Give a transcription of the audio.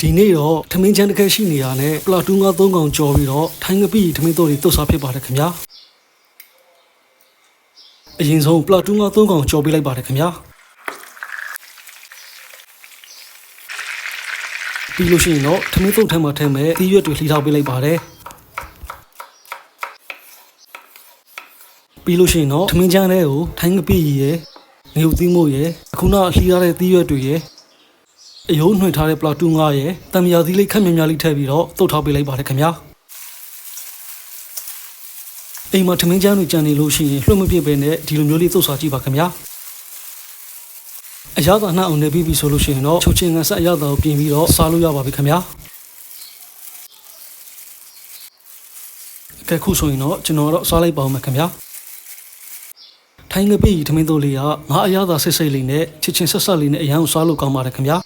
ဒီနေ့တော့ထမင်းချမ်းတစ်ခက်ရှိနေတာနဲ့ပလာတူးငါသုံးကောင်ကြော်ပြီးတော့ထိုင်းငပိထမင်းတို့တွေတုတ်စားဖြစ်ပါတယ်ခင်ဗျာအရင်ဆုံးပလာတူးငါသုံးကောင်ကြော်ပေးလိုက်ပါတယ်ခင်ဗျာပြီးလို့ရှိရင်တော့ထမင်းတုတ်ထဲမှာထည့်မဲ့သီးရွက်တွေလှီထောက်ပေးလိုက်ပါတယ်ပြီးလို့ရှိရင်တော့ထမင်းချမ်းလေးကိုထိုင်းငပိရယ်ငရုတ်သီးမို့ရယ်အခုနလှီထားတဲ့သီးရွက်တွေရယ် အယုံနှွှင်ထားတဲ့ပလာတူငါရဲ့တံမြာသီးလေးခက်မြများလေးထည့်ပြီးတော့တုတ်ထားပေးလိုက်ပါတယ်ခင်ဗျာအိမ်မှာထမင်းချမ်းတွေကြံနေလို့ရှိရင်လွှတ်မပြစ်ပဲနဲ့ဒီလိုမျိုးလေးတုတ်စားကြည့်ပါခင်ဗျာအရသာနှောက်အောင်နေပြီးပြီဆိုလို့ရှိရင်တော့ချုပ်ချင်းငန်းဆက်အရသာကိုပြင်ပြီးတော့စားလို့ရပါပြီခင်ဗျာကဲခုဆိုရင်တော့ကျွန်တော်တော့စားလိုက်ပါဦးမယ်ခင်ဗျာထိုင်းငပိထမင်းတို့လေးကငါအရသာဆိတ်ဆိတ်လေးနဲ့ချစ်ချင်းဆက်ဆက်လေးနဲ့အရန်ကိုစားလို့ကောင်းပါတယ်ခင်ဗျာ